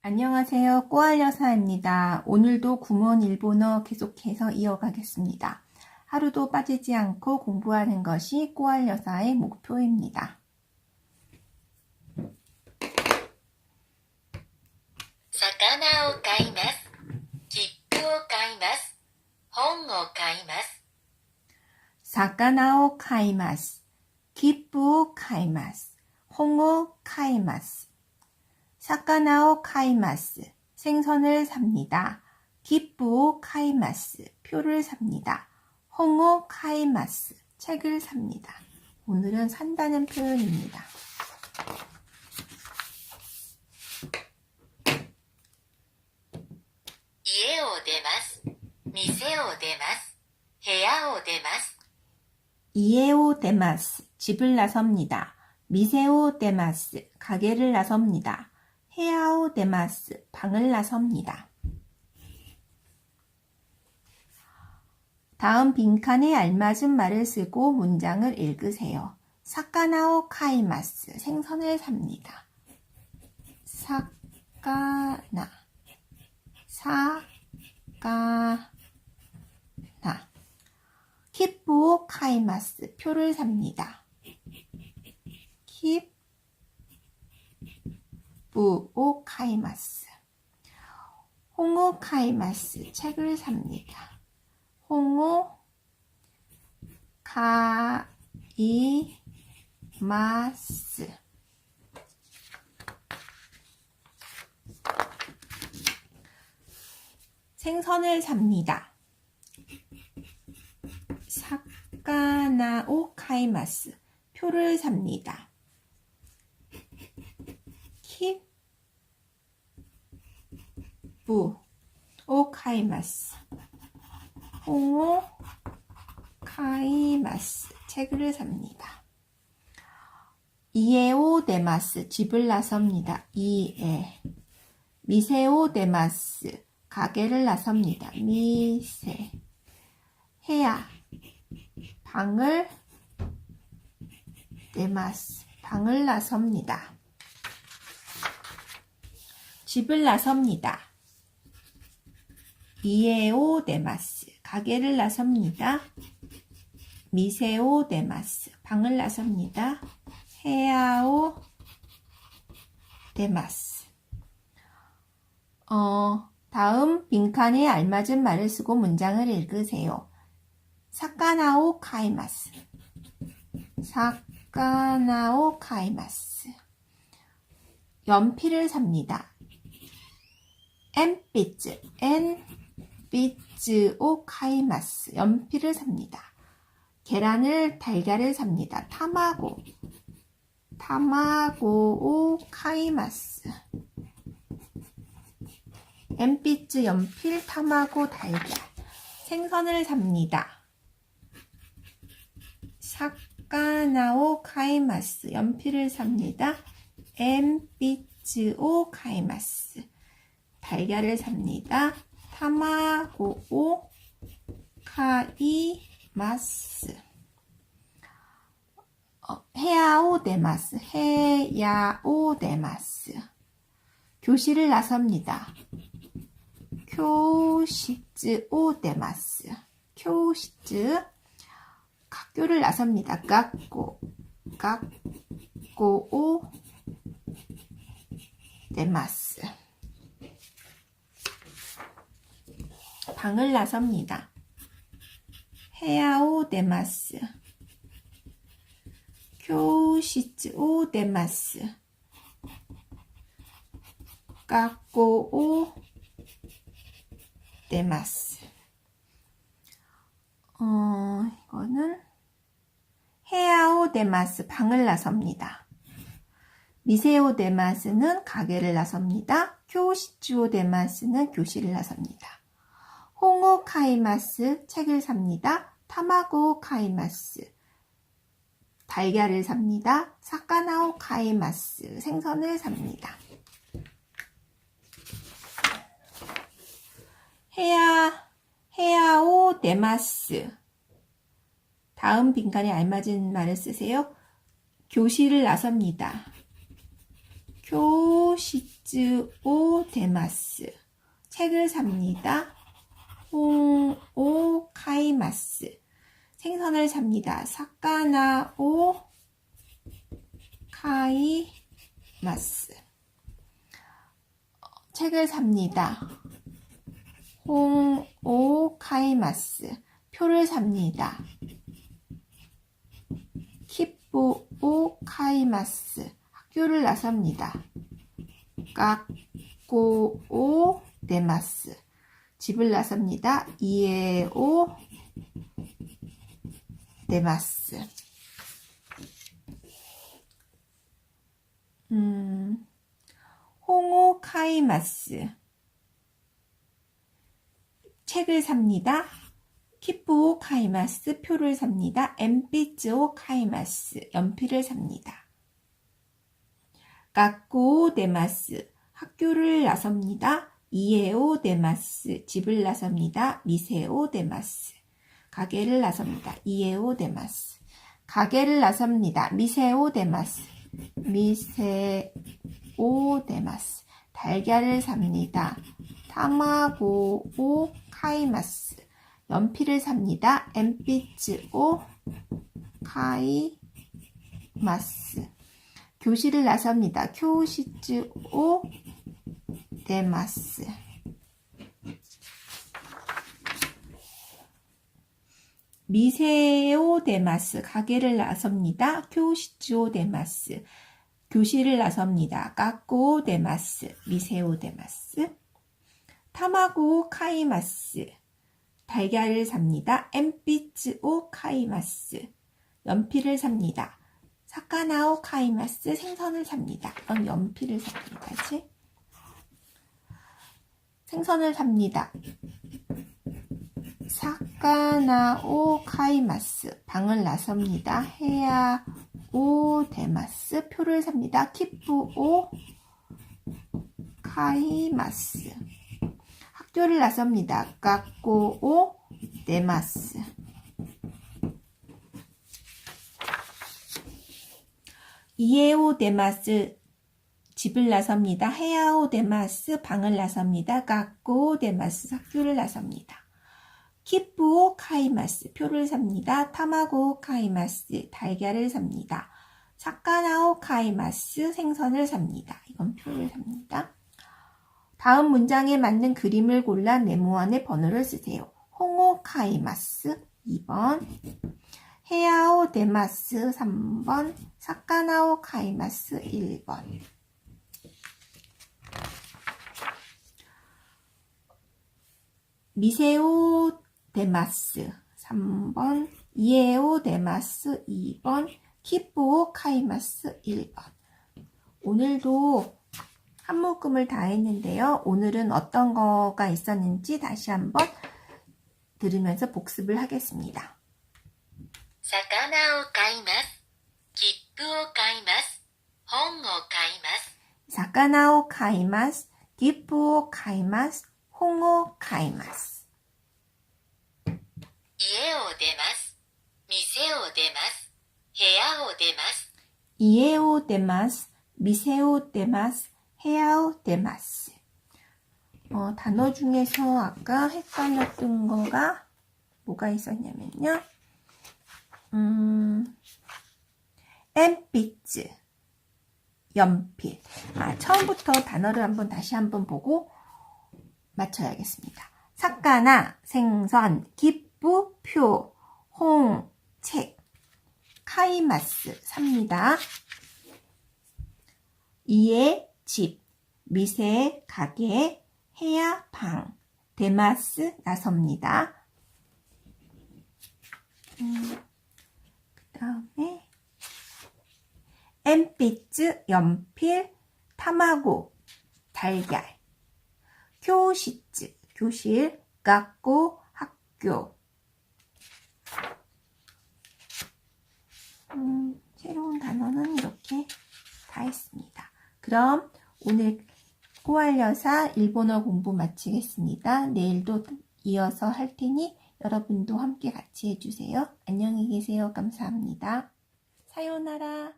안녕하세요. 꼬알 여사입니다. 오늘도 구몬 일본어 계속해서 이어가겠습니다. 하루도 빠지지 않고 공부하는 것이 꼬알 여사의 목표입니다. 사카나오 가이마스, 기쁘오 가이마스, 홍오 가이마스. 사카나오 가이마스, 기쁘오 가이마스, 홍오 가이마스. 사카나오 카이마스 생선을 삽니다. 기쁘오 카이마스 표를 삽니다. 홍오 카이마스 책을 삽니다. 오늘은 산다는 표현입니다. 이에오 데마스 집을 나섭니다. 미세오 데마스 가게를 나섭니다. 헤아오 데마스, 방을 나섭니다. 다음 빈칸에 알맞은 말을 쓰고 문장을 읽으세요. 사카나오 카이마스, 생선을 삽니다. 사카나, 사카나. 키프오 카이마스 표를 삽니다. 키 프오 카이마스 홍오 카이마스 책을 삽니다. 홍오 카이마스 생선을 삽니다. 사카나오 카이마스 표를 삽니다. 키 부 오 카이마스 홍오 카이마스 책을 삽니다. 이에오 데마스 집을 나섭니다. 이에 미세오 데마스 가게를 나섭니다. 미세 해야 방을 네마스 방을 나섭니다. 집을 나섭니다. 이에오 데마스 가게를 나섭니다. 미세오 데마스 방을 나섭니다. 헤아오 데마스 어, 다음 빈칸에 알맞은 말을 쓰고 문장을 읽으세요. 사카나오 카이마스. 사카나오 카이마스. 연필을 삽니다. 엔비츠, 엔 비츠 오 카이마스. 연필을 삽니다. 계란을, 달걀을 삽니다. 타마고, 타마고 오 카이마스. 엔비츠, 연필, 타마고, 달걀. 생선을 삽니다. 사카나오 카이마스 연필을 삽니다. 엠비츠오 카이마스 달걀을 삽니다. 타마고오 카이마스 어, 헤야오 데마스 헤야오 데마스 교실을 나섭니다. 교시즈 오 데마스 교시즈 학교를 나섭니다. 깎고, 깎고, 오, 네마스. 방을 나섭니다. 헤아오 데마스. 교시츠 오 데마스. 깎고 오 데마스. 어, 이거는 헤아오 데마스 방을 나섭니다. 미세오 데마스는 가게를 나섭니다. 교시주오 데마스는 교실을 나섭니다. 홍오 카이마스 책을 삽니다. 타마고 카이마스 달걀을 삽니다. 사카나오 카이마스 생선을 삽니다. 헤아 헤아오 데마스 다음 빈칸에 알맞은 말을 쓰세요. 교실을 나섭니다. 교시 깃즈오 데마스. 책을 삽니다. 홍오 카이마스. 생선을 삽니다. 사카나 오 카이마스. 책을 삽니다. 홍 오 카이마스. 표를 삽니다. 키뽀오 카이마스. 학교를 나섭니다. 까꼬오 데마스. 집을 나섭니다. 이에오 데마스. 음, 홍오 카이마스. 책을 삽니다. 키프오 카이마스 표를 삽니다. 엠피츠오 카이마스 연필을 삽니다. 까꼬 데마스 학교를 나섭니다. 이에오 데마스 집을 나섭니다. 미세오 데마스 가게를 나섭니다. 이에오 데마스 가게를 나섭니다. 미세오 데마스 미세오 데마스 달걀을 삽니다. 타마고 오 카이마스 연필을 삽니다. 엠피츠 오 카이마스 교실을 나섭니다. 교시츠 오 데마스 미세오 데마스 가게를 나섭니다. 교시츠오 데마스 교실을 나섭니다. 까꼬 데마스 미세오 데마스 타마고 카이마스 달걀을 삽니다. 엠피츠오 카이마스 연필을 삽니다. 사카나오 카이마스 생선을 삽니다. 그럼 연필을 삽니다. 그치? 생선을 삽니다. 사카나 오 카이마스 방을 나섭니다. 헤야오 데마스 표를 삽니다. 키프 오 카이마스 학교를 나섭니다. 까꼬 오 데마스 이에오 데마스 집을 나섭니다. 헤야오 데마스 방을 나섭니다. 까꼬 데마스 학교를 나섭니다. 키프오 카이마스 표를 삽니다. 타마고 카이마스 달걀을 삽니다. 사카나오 카이마스 생선을 삽니다. 이건 표를 삽니다. 다음 문장에 맞는 그림을 골라 네모안에 번호를 쓰세요. 홍오 카이마스 2번 헤야오 데마스 3번 사카나오 카이마스 1번 미세오 데마스 3번 이에오 데마스 2번 키포오 카이마스 1번 오늘도 한 묶음을 다 했는데요. 오늘은 어떤 거가 있었는지 다시 한번 들으면서 복습을 하겠습니다. 사카나오 카이마스, 기프오 카이마스, 홍오 카이마스 사카나오 카이마스, 기프오 카이마스, 홍어 가이마스. 이에 오데마스. 미세 오데마스. 헤야 오데마스. 이에 오데마스. 미세 오데마스. 헤야 어, 단어 중에서 아까 헷갈렸던 거가 뭐가 있었냐면요. 음, 엠피츠 연필. 아, 처음부터 단어를 한번 다시 한번 보고 맞춰야겠습니다. 사카나, 생선, 기쁘, 표, 홍, 책. 카이마스, 삽니다. 이에 집, 미세 가게, 해야 방, 데마스 나섭니다. 음, 그 다음에 엠피츠 연필, 타마고 달걀, 교시츠 교실, 깎고 학교. 음, 새로운 단어는 이렇게 다 했습니다. 그럼 오늘 꼬알여사 일본어 공부 마치겠습니다. 내일도 이어서 할 테니 여러분도 함께 같이 해주세요. 안녕히 계세요. 감사합니다. 사요나라.